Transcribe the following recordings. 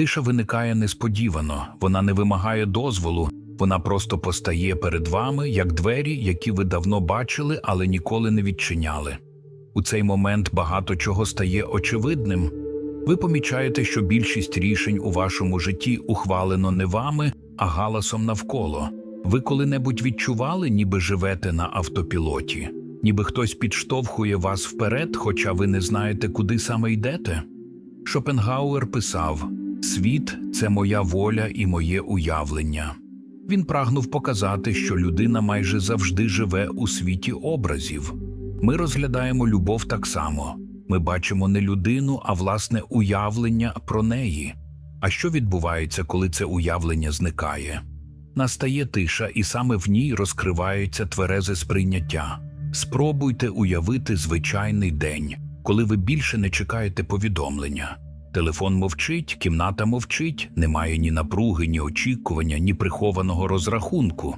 Тиша виникає несподівано, вона не вимагає дозволу, вона просто постає перед вами, як двері, які ви давно бачили, але ніколи не відчиняли. У цей момент багато чого стає очевидним. Ви помічаєте, що більшість рішень у вашому житті ухвалено не вами, а галасом навколо. Ви коли-небудь відчували, ніби живете на автопілоті, ніби хтось підштовхує вас вперед, хоча ви не знаєте, куди саме йдете? Шопенгауер писав: Світ це моя воля і моє уявлення. Він прагнув показати, що людина майже завжди живе у світі образів. Ми розглядаємо любов так само. Ми бачимо не людину, а власне уявлення про неї. А що відбувається, коли це уявлення зникає? Настає тиша, і саме в ній розкривається тверезе сприйняття. Спробуйте уявити звичайний день, коли ви більше не чекаєте повідомлення. Телефон мовчить, кімната мовчить, немає ні напруги, ні очікування, ні прихованого розрахунку.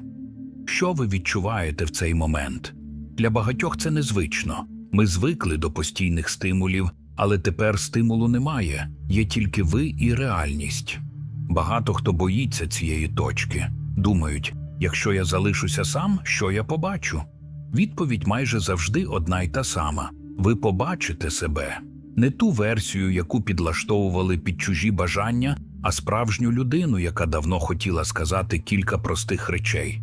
Що ви відчуваєте в цей момент? Для багатьох це незвично. Ми звикли до постійних стимулів, але тепер стимулу немає, є тільки ви і реальність. Багато хто боїться цієї точки. Думають, якщо я залишуся сам, що я побачу? Відповідь майже завжди одна й та сама: ви побачите себе, не ту версію, яку підлаштовували під чужі бажання, а справжню людину, яка давно хотіла сказати кілька простих речей.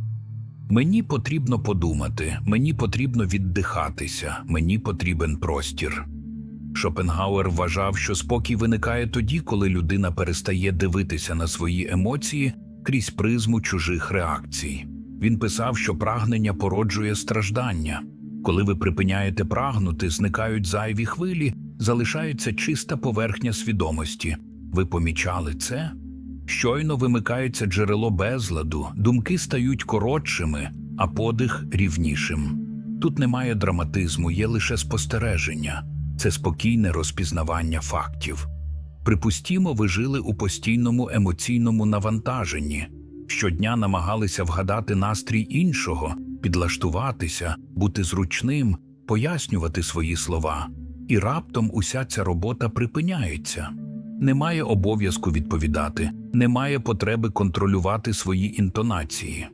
Мені потрібно подумати, мені потрібно віддихатися, мені потрібен простір. Шопенгауер вважав, що спокій виникає тоді, коли людина перестає дивитися на свої емоції крізь призму чужих реакцій. Він писав, що прагнення породжує страждання. Коли ви припиняєте прагнути, зникають зайві хвилі, залишається чиста поверхня свідомості. Ви помічали це? Щойно вимикається джерело безладу, думки стають коротшими, а подих рівнішим. Тут немає драматизму, є лише спостереження, це спокійне розпізнавання фактів. Припустімо, ви жили у постійному емоційному навантаженні, щодня намагалися вгадати настрій іншого, підлаштуватися, бути зручним, пояснювати свої слова, і раптом уся ця робота припиняється. Немає обов'язку відповідати, немає потреби контролювати свої інтонації.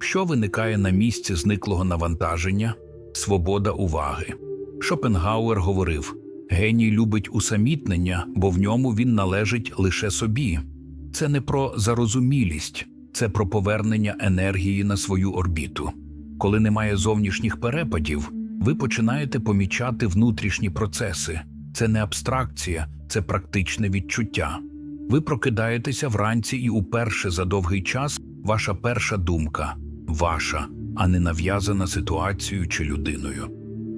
Що виникає на місці зниклого навантаження? Свобода уваги. Шопенгауер говорив: геній любить усамітнення, бо в ньому він належить лише собі. Це не про зарозумілість, це про повернення енергії на свою орбіту. Коли немає зовнішніх перепадів, ви починаєте помічати внутрішні процеси. Це не абстракція, це практичне відчуття. Ви прокидаєтеся вранці, і уперше за довгий час ваша перша думка ваша, а не нав'язана ситуацією чи людиною.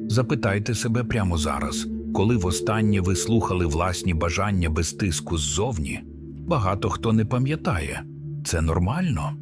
Запитайте себе прямо зараз, коли востаннє ви слухали власні бажання без тиску ззовні, багато хто не пам'ятає. Це нормально.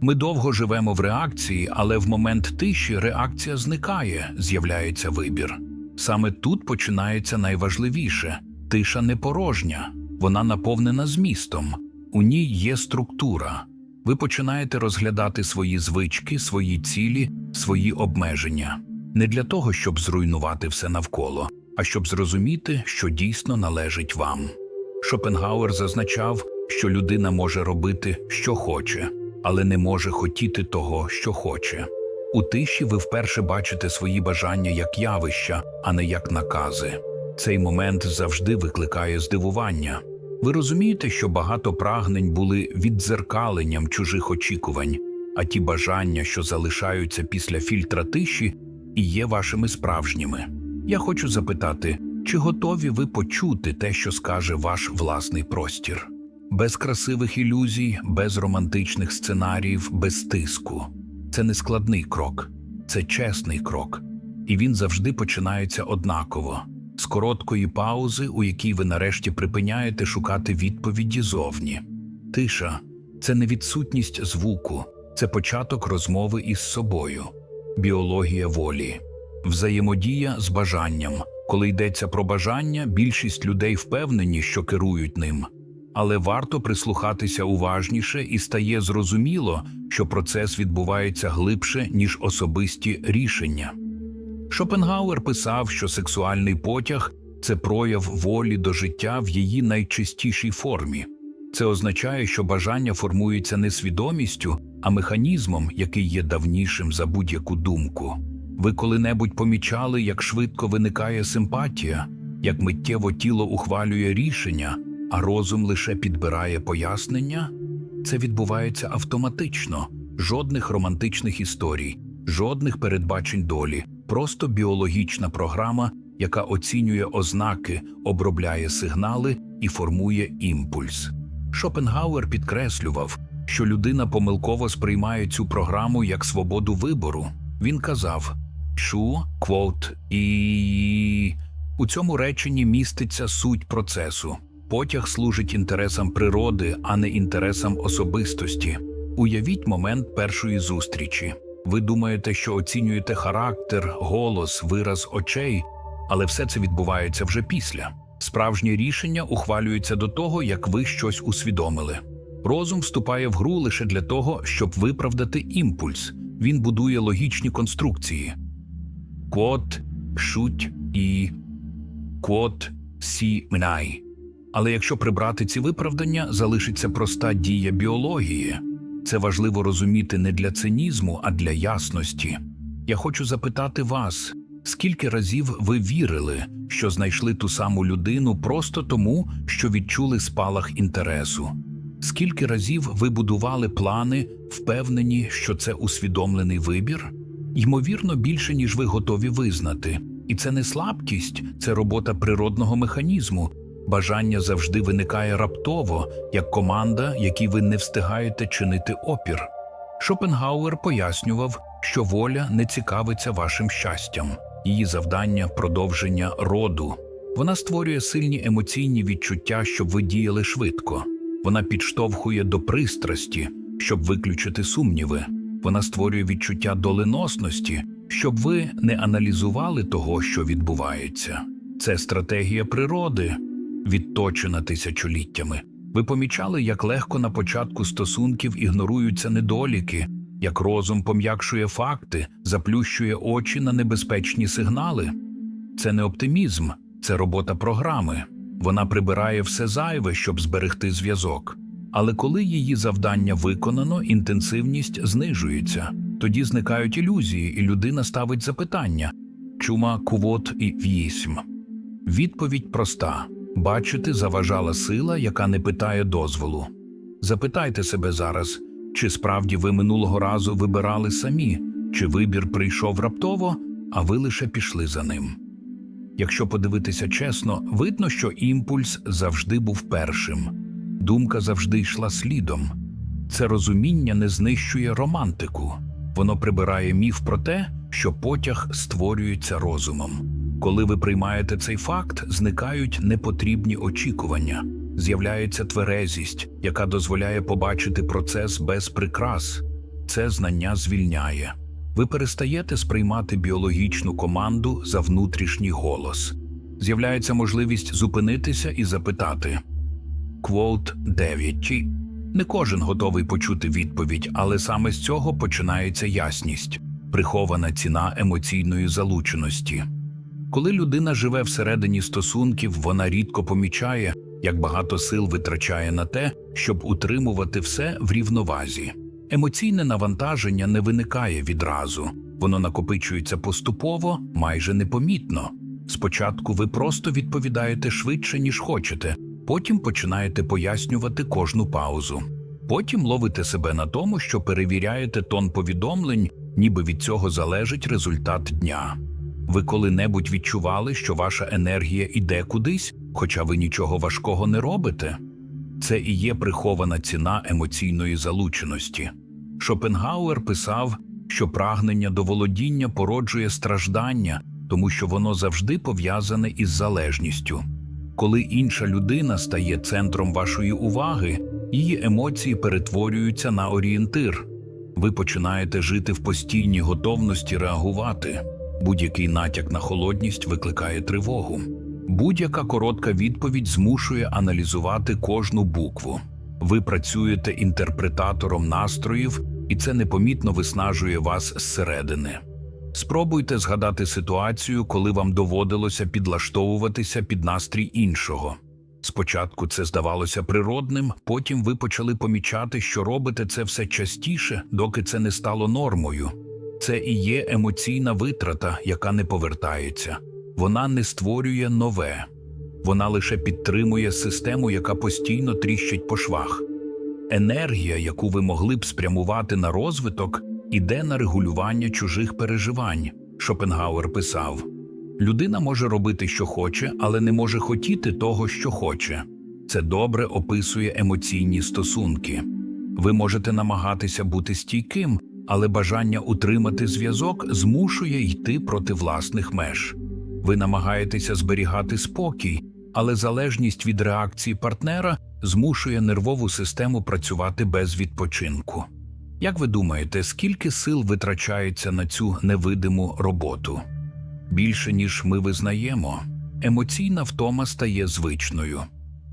Ми довго живемо в реакції, але в момент тиші реакція зникає, з'являється вибір. Саме тут починається найважливіше тиша не порожня, вона наповнена змістом, у ній є структура. Ви починаєте розглядати свої звички, свої цілі, свої обмеження не для того, щоб зруйнувати все навколо, а щоб зрозуміти, що дійсно належить вам. Шопенгауер зазначав, що людина може робити, що хоче, але не може хотіти того, що хоче. У тиші ви вперше бачите свої бажання як явища, а не як накази. Цей момент завжди викликає здивування. Ви розумієте, що багато прагнень були віддзеркаленням чужих очікувань, а ті бажання, що залишаються після фільтра тиші, і є вашими справжніми. Я хочу запитати, чи готові ви почути те, що скаже ваш власний простір? Без красивих ілюзій, без романтичних сценаріїв, без тиску. Це не складний крок, це чесний крок, і він завжди починається однаково з короткої паузи, у якій ви нарешті припиняєте шукати відповіді зовні. Тиша це не відсутність звуку, це початок розмови із собою, біологія волі, взаємодія з бажанням. Коли йдеться про бажання, більшість людей впевнені, що керують ним. Але варто прислухатися уважніше і стає зрозуміло, що процес відбувається глибше, ніж особисті рішення. Шопенгауер писав, що сексуальний потяг це прояв волі до життя в її найчистішій формі. Це означає, що бажання формується не свідомістю, а механізмом, який є давнішим за будь-яку думку. Ви коли-небудь помічали, як швидко виникає симпатія, як миттєво тіло ухвалює рішення, а розум лише підбирає пояснення? Це відбувається автоматично, жодних романтичних історій, жодних передбачень долі, просто біологічна програма, яка оцінює ознаки, обробляє сигнали і формує імпульс. Шопенгауер підкреслював, що людина помилково сприймає цю програму як свободу вибору. Він казав «Шу, квот, і у цьому реченні міститься суть процесу. Потяг служить інтересам природи, а не інтересам особистості. Уявіть момент першої зустрічі. Ви думаєте, що оцінюєте характер, голос, вираз очей, але все це відбувається вже після. Справжнє рішення ухвалюється до того, як ви щось усвідомили. Розум вступає в гру лише для того, щоб виправдати імпульс. Він будує логічні конструкції. Квот, шуть і квот сі минай. Але якщо прибрати ці виправдання, залишиться проста дія біології. Це важливо розуміти не для цинізму, а для ясності. Я хочу запитати вас, скільки разів ви вірили, що знайшли ту саму людину просто тому, що відчули спалах інтересу? Скільки разів ви будували плани, впевнені, що це усвідомлений вибір? Ймовірно, більше, ніж ви готові визнати. І це не слабкість, це робота природного механізму. Бажання завжди виникає раптово, як команда, якій ви не встигаєте чинити опір. Шопенгауер пояснював, що воля не цікавиться вашим щастям, її завдання продовження роду. Вона створює сильні емоційні відчуття, щоб ви діяли швидко. Вона підштовхує до пристрасті, щоб виключити сумніви. Вона створює відчуття доленосності, щоб ви не аналізували того, що відбувається. Це стратегія природи, відточена тисячоліттями. Ви помічали, як легко на початку стосунків ігноруються недоліки, як розум пом'якшує факти, заплющує очі на небезпечні сигнали. Це не оптимізм, це робота програми. Вона прибирає все зайве, щоб зберегти зв'язок. Але коли її завдання виконано, інтенсивність знижується. Тоді зникають ілюзії, і людина ставить запитання чума кувот і вісьм. Відповідь проста бачити заважала сила, яка не питає дозволу. Запитайте себе зараз, чи справді ви минулого разу вибирали самі, чи вибір прийшов раптово, а ви лише пішли за ним. Якщо подивитися чесно, видно, що імпульс завжди був першим, думка завжди йшла слідом. Це розуміння не знищує романтику, воно прибирає міф про те, що потяг створюється розумом. Коли ви приймаєте цей факт, зникають непотрібні очікування, з'являється тверезість, яка дозволяє побачити процес без прикрас. Це знання звільняє. Ви перестаєте сприймати біологічну команду за внутрішній голос. З'являється можливість зупинитися і запитати Квот 9. Чи не кожен готовий почути відповідь, але саме з цього починається ясність, прихована ціна емоційної залученості. Коли людина живе всередині стосунків, вона рідко помічає, як багато сил витрачає на те, щоб утримувати все в рівновазі. Емоційне навантаження не виникає відразу, воно накопичується поступово, майже непомітно. Спочатку ви просто відповідаєте швидше, ніж хочете, потім починаєте пояснювати кожну паузу. Потім ловите себе на тому, що перевіряєте тон повідомлень, ніби від цього залежить результат дня. Ви коли-небудь відчували, що ваша енергія йде кудись, хоча ви нічого важкого не робите? Це і є прихована ціна емоційної залученості. Шопенгауер писав, що прагнення до володіння породжує страждання, тому що воно завжди пов'язане із залежністю. Коли інша людина стає центром вашої уваги, її емоції перетворюються на орієнтир. Ви починаєте жити в постійній готовності реагувати. Будь-який натяк на холодність викликає тривогу. Будь-яка коротка відповідь змушує аналізувати кожну букву. Ви працюєте інтерпретатором настроїв, і це непомітно виснажує вас зсередини. Спробуйте згадати ситуацію, коли вам доводилося підлаштовуватися під настрій іншого. Спочатку це здавалося природним, потім ви почали помічати, що робите це все частіше, доки це не стало нормою. Це і є емоційна витрата, яка не повертається. Вона не створює нове, вона лише підтримує систему, яка постійно тріщить по швах. Енергія, яку ви могли б спрямувати на розвиток, іде на регулювання чужих переживань. Шопенгауер писав: людина може робити, що хоче, але не може хотіти того, що хоче. Це добре описує емоційні стосунки. Ви можете намагатися бути стійким, але бажання утримати зв'язок змушує йти проти власних меж. Ви намагаєтеся зберігати спокій, але залежність від реакції партнера змушує нервову систему працювати без відпочинку. Як ви думаєте, скільки сил витрачається на цю невидиму роботу? Більше, ніж ми визнаємо, емоційна втома стає звичною.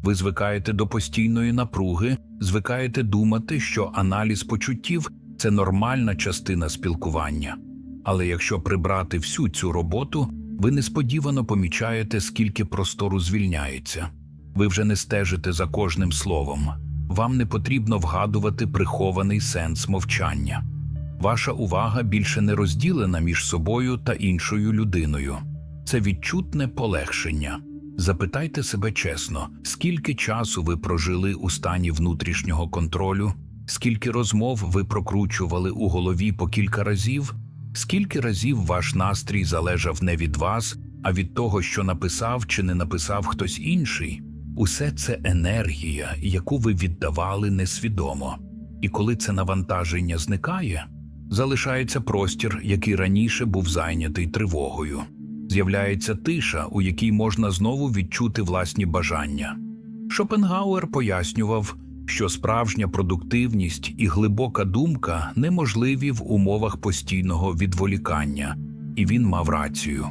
Ви звикаєте до постійної напруги, звикаєте думати, що аналіз почуттів це нормальна частина спілкування. Але якщо прибрати всю цю роботу, ви несподівано помічаєте, скільки простору звільняється. Ви вже не стежите за кожним словом. Вам не потрібно вгадувати прихований сенс мовчання. Ваша увага більше не розділена між собою та іншою людиною. Це відчутне полегшення. Запитайте себе чесно, скільки часу ви прожили у стані внутрішнього контролю, скільки розмов ви прокручували у голові по кілька разів, скільки разів ваш настрій залежав не від вас, а від того, що написав чи не написав хтось інший. Усе це енергія, яку ви віддавали несвідомо. І коли це навантаження зникає, залишається простір, який раніше був зайнятий тривогою. З'являється тиша, у якій можна знову відчути власні бажання. Шопенгауер пояснював, що справжня продуктивність і глибока думка неможливі в умовах постійного відволікання, і він мав рацію.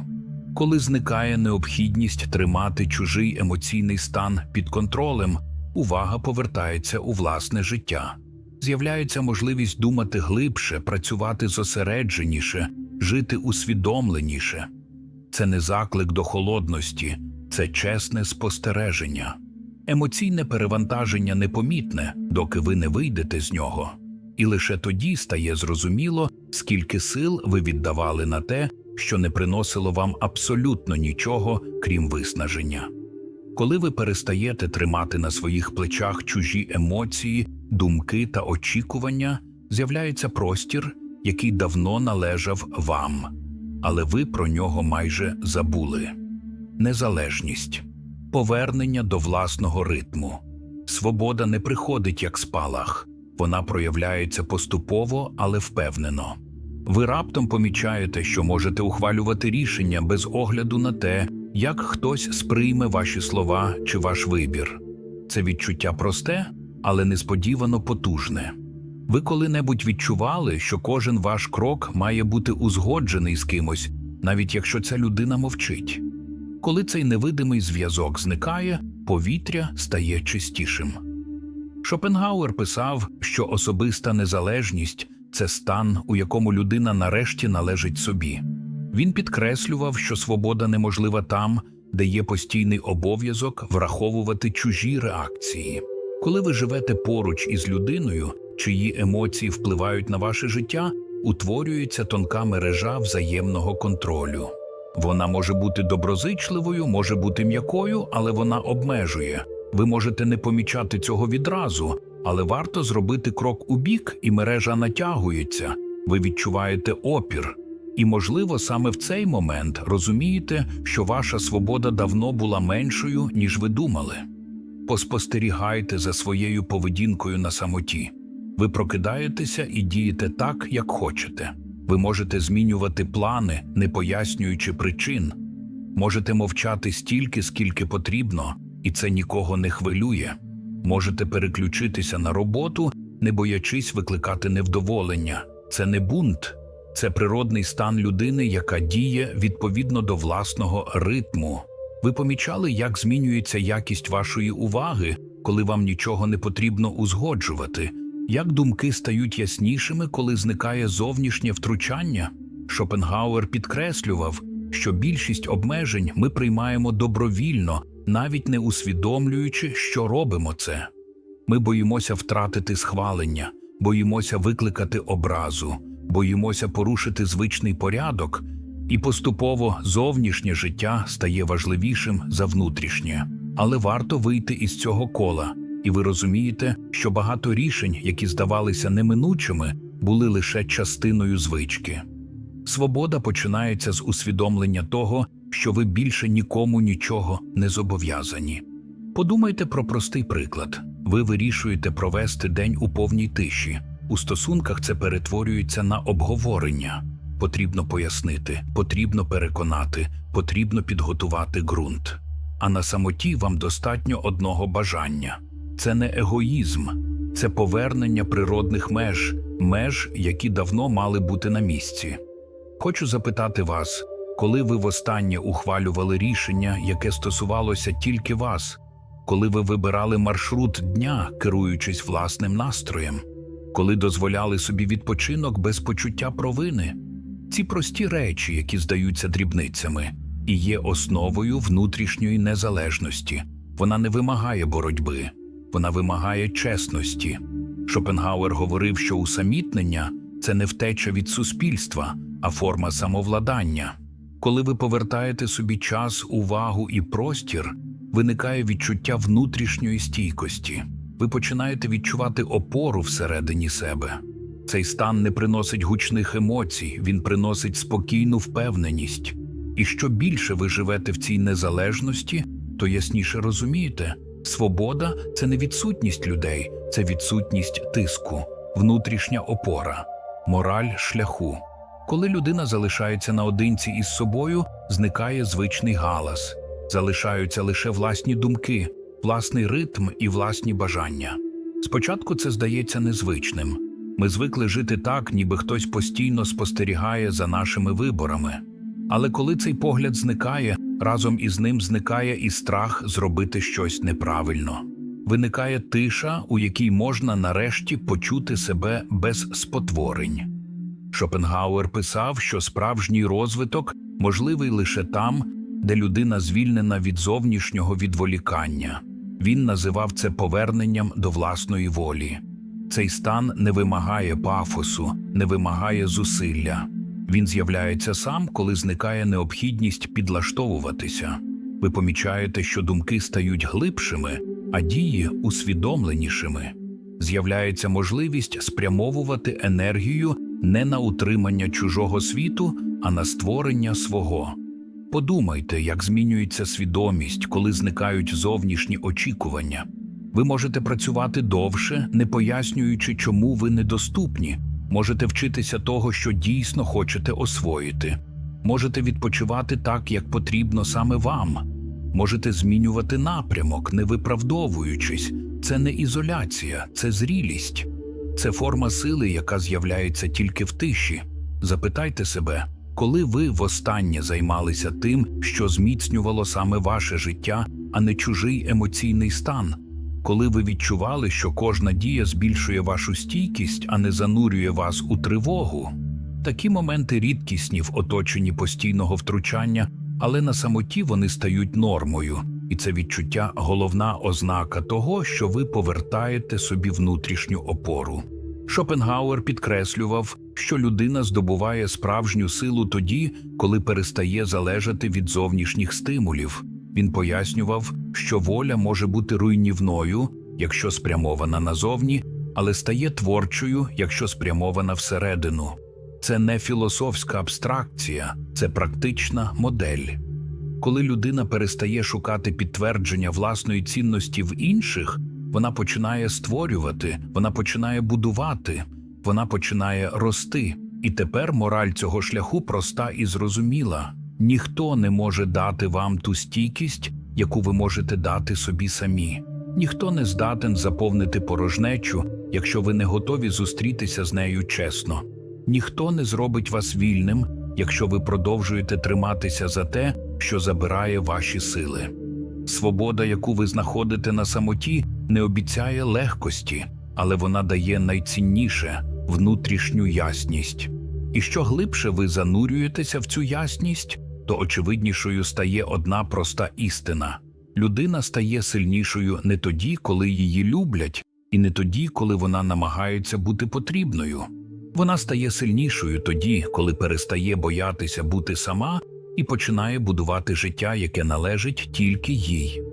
Коли зникає необхідність тримати чужий емоційний стан під контролем, увага повертається у власне життя. З'являється можливість думати глибше, працювати зосередженіше, жити усвідомленіше. Це не заклик до холодності, це чесне спостереження. Емоційне перевантаження непомітне, доки ви не вийдете з нього, і лише тоді стає зрозуміло, скільки сил ви віддавали на те, що не приносило вам абсолютно нічого, крім виснаження. Коли ви перестаєте тримати на своїх плечах чужі емоції, думки та очікування, з'являється простір, який давно належав вам, але ви про нього майже забули. Незалежність, повернення до власного ритму. Свобода не приходить як спалах, вона проявляється поступово, але впевнено. Ви раптом помічаєте, що можете ухвалювати рішення без огляду на те, як хтось сприйме ваші слова чи ваш вибір. Це відчуття просте, але несподівано потужне. Ви коли-небудь відчували, що кожен ваш крок має бути узгоджений з кимось, навіть якщо ця людина мовчить. Коли цей невидимий зв'язок зникає, повітря стає чистішим. Шопенгауер писав, що особиста незалежність це стан, у якому людина нарешті належить собі. Він підкреслював, що свобода неможлива там, де є постійний обов'язок враховувати чужі реакції. Коли ви живете поруч із людиною, чиї емоції впливають на ваше життя, утворюється тонка мережа взаємного контролю. Вона може бути доброзичливою, може бути м'якою, але вона обмежує. Ви можете не помічати цього відразу, але варто зробити крок у бік, і мережа натягується. Ви відчуваєте опір. І, можливо, саме в цей момент розумієте, що ваша свобода давно була меншою, ніж ви думали. Поспостерігайте за своєю поведінкою на самоті. Ви прокидаєтеся і дієте так, як хочете. Ви можете змінювати плани, не пояснюючи причин. Можете мовчати стільки, скільки потрібно, і це нікого не хвилює. Можете переключитися на роботу, не боячись викликати невдоволення. Це не бунт, це природний стан людини, яка діє відповідно до власного ритму. Ви помічали, як змінюється якість вашої уваги, коли вам нічого не потрібно узгоджувати, як думки стають яснішими, коли зникає зовнішнє втручання? Шопенгауер підкреслював, що більшість обмежень ми приймаємо добровільно, навіть не усвідомлюючи, що робимо це. Ми боїмося втратити схвалення, боїмося викликати образу, боїмося порушити звичний порядок, і поступово зовнішнє життя стає важливішим за внутрішнє. Але варто вийти із цього кола, і ви розумієте, що багато рішень, які здавалися неминучими, були лише частиною звички. Свобода починається з усвідомлення того, що ви більше нікому нічого не зобов'язані. Подумайте про простий приклад: ви вирішуєте провести день у повній тиші. У стосунках це перетворюється на обговорення. Потрібно пояснити, потрібно переконати, потрібно підготувати ґрунт. А на самоті вам достатньо одного бажання. Це не егоїзм, це повернення природних меж, меж, які давно мали бути на місці. Хочу запитати вас, коли ви востаннє ухвалювали рішення, яке стосувалося тільки вас, коли ви вибирали маршрут дня, керуючись власним настроєм, коли дозволяли собі відпочинок без почуття провини? Ці прості речі, які здаються дрібницями, і є основою внутрішньої незалежності. Вона не вимагає боротьби, вона вимагає чесності. Шопенгауер говорив, що усамітнення це не втеча від суспільства, а форма самовладання. Коли ви повертаєте собі час, увагу і простір, виникає відчуття внутрішньої стійкості. Ви починаєте відчувати опору всередині себе. Цей стан не приносить гучних емоцій, він приносить спокійну впевненість. І що більше ви живете в цій незалежності, то ясніше розумієте, свобода це не відсутність людей, це відсутність тиску, внутрішня опора, мораль шляху. Коли людина залишається наодинці із собою, зникає звичний галас, залишаються лише власні думки, власний ритм і власні бажання. Спочатку це здається незвичним. Ми звикли жити так, ніби хтось постійно спостерігає за нашими виборами. Але коли цей погляд зникає, разом із ним зникає і страх зробити щось неправильно. Виникає тиша, у якій можна нарешті почути себе без спотворень. Шопенгауер писав, що справжній розвиток можливий лише там, де людина звільнена від зовнішнього відволікання. Він називав це поверненням до власної волі. Цей стан не вимагає пафосу, не вимагає зусилля. Він з'являється сам, коли зникає необхідність підлаштовуватися. Ви помічаєте, що думки стають глибшими, а дії усвідомленішими. З'являється можливість спрямовувати енергію не на утримання чужого світу, а на створення свого. Подумайте, як змінюється свідомість, коли зникають зовнішні очікування. Ви можете працювати довше, не пояснюючи, чому ви недоступні. Можете вчитися того, що дійсно хочете освоїти. Можете відпочивати так, як потрібно саме вам. Можете змінювати напрямок, не виправдовуючись. Це не ізоляція, це зрілість. Це форма сили, яка з'являється тільки в тиші. Запитайте себе, коли ви востаннє займалися тим, що зміцнювало саме ваше життя, а не чужий емоційний стан, коли ви відчували, що кожна дія збільшує вашу стійкість, а не занурює вас у тривогу. Такі моменти рідкісні в оточенні постійного втручання, але на самоті вони стають нормою, і це відчуття головна ознака того, що ви повертаєте собі внутрішню опору. Шопенгауер підкреслював, що людина здобуває справжню силу тоді, коли перестає залежати від зовнішніх стимулів. Він пояснював, що воля може бути руйнівною, якщо спрямована назовні, але стає творчою, якщо спрямована всередину. Це не філософська абстракція, це практична модель. Коли людина перестає шукати підтвердження власної цінності в інших, вона починає створювати, вона починає будувати, вона починає рости. І тепер мораль цього шляху проста і зрозуміла: ніхто не може дати вам ту стійкість, яку ви можете дати собі самі. Ніхто не здатен заповнити порожнечу, якщо ви не готові зустрітися з нею чесно. Ніхто не зробить вас вільним, якщо ви продовжуєте триматися за те, що забирає ваші сили. Свобода, яку ви знаходите на самоті, не обіцяє легкості, але вона дає найцінніше внутрішню ясність. І що глибше ви занурюєтеся в цю ясність, то очевиднішою стає одна проста істина: Людина стає сильнішою не тоді, коли її люблять, і не тоді, коли вона намагається бути потрібною. Вона стає сильнішою тоді, коли перестає боятися бути сама і починає будувати життя, яке належить тільки їй.